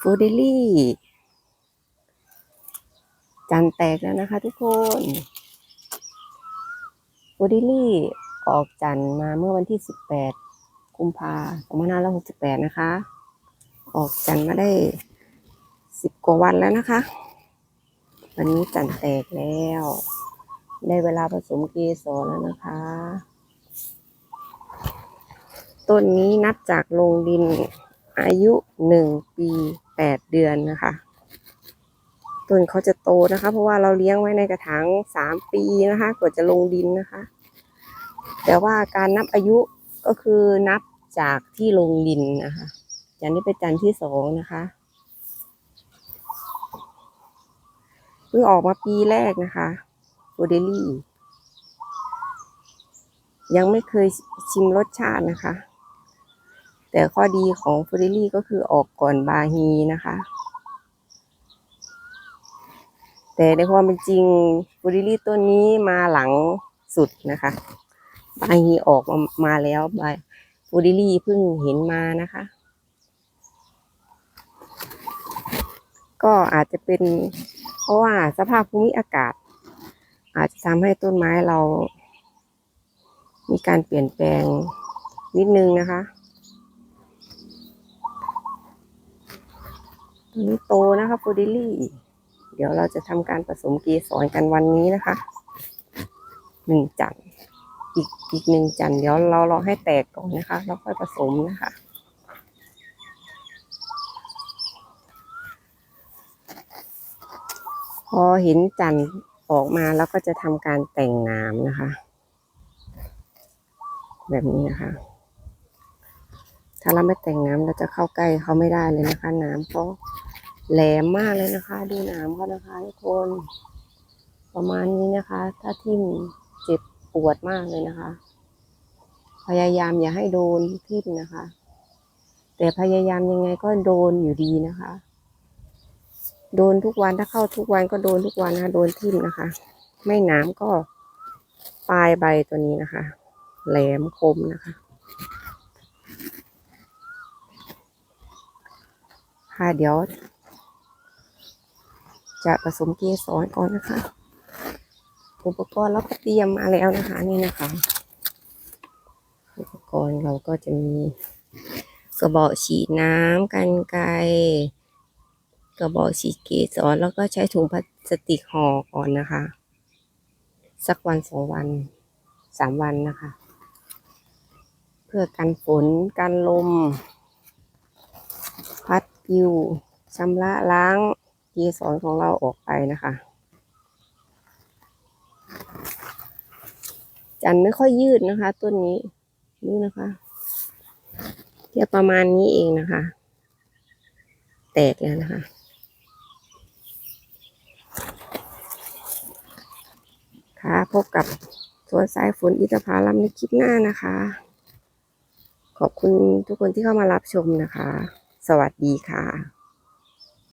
ฟูดิลี่จันแตกแล้วนะคะทุกคนฟูดิลี่ออกจันมาเมื่อวันที่ 18 กุมภาพันธ์2568 นะคะ ออกจันมาได้ 10 กว่าวันแล้วนะคะ วันนี้จันแตกแล้ว ได้เวลาผสมเกสรแล้วนะคะต้นนี้นับจากลงดินอายุหนึ่งปี แปดเดือนนะคะต้นเขาจะโตนะคะ เพราะว่าเราเลี้ยงไว้ในกระถางสามปีนะคะกว่าจะลงดินนะคะ แต่ว่าการนับอายุก็คือนับจากที่ลงดินนะคะอย่างนี้เป็นจันที่สองนะคะเพิ่งออกมาปีแรกนะคะโบเดลี่ยังไม่เคยชิมรสชาตินะคะ แต่ข้อดีของฟูริลี่ก็คือออกก่อนบาฮีนะคะ แต่ในความเป็นจริงฟูริลี่ต้นนี้มาหลังสุดนะคะ บาฮีออกมามาแล้วบาฟูริลี่เพิ่งเห็นมานะคะ ก็อาจจะเป็นเพราะว่าสภาพภูมิอากาศ อาจจะทำให้ต้นไม้เรา มีการเปลี่ยนแปลงนิดนึงนะคะ ตัว นี้โตนะคะฟูดิลี่ เดี๋ยวเราจะทำการผสมเกสรกันวันนี้นะคะ หนึ่งจันอีกอีกหนึ่งจันเดี๋ยวเรารอให้แตกก่อนนะคะ แล้วค่อยผสมนะคะพอเห็นจันออกมาแล้วก็จะทำการแต่งน้ำนะคะ แบบนี้นะคะ ถ้าเราไม่แต่งน้ำเราจะเข้าใกล้เขาไม่ได้เลยนะคะ น้ำเขาะ แหลมมากเลยนะคะ ดูหน้ำเขานะคะทุกคน ประมาณนี้นะคะ ถ้าทิ่มเจ็บปวดมากเลยนะคะ พยายามอย่าให้โดนทิ่มนะคะ แต่พยายามยังไงก็โดนอยู่ดีนะคะ โดนทุกวันถ้าเข้าทุกวันก็โดนทุกวันนะคะโดนทิ่มนะคะ ไม่น้ำก็ปลายใบตัวนี้นะคะ แหลมคมนะคะค่ะเดี๋ยว จะผสมเกสรก่อนนะคะ อุปกรณ์เราก็เตรียมมาแล้วนะคะนี่นะคะ อุปกรณ์เราก็จะมีกระบอกฉีดน้ำกันไกรกระบอกฉีดเกสรแล้วก็ใช้ถุงพลาสติกห่อก่อนนะคะ สักวันสองวันสามวันนะคะ เพื่อกันฝนกันลม พัดปิวชำระล้าง เกสรของเราออกไปนะคะ จันไม่ค่อยยืดนะคะ ต้นนี้นี่นะคะแค่ประมาณนี้เองนะคะ แตกแล้วนะคะค่ะพบกับสวนสายฝนอิตาพาลัมในคลิปหน้านะคะ ขอบคุณทุกคนที่เข้ามารับชมนะคะ สวัสดีค่ะ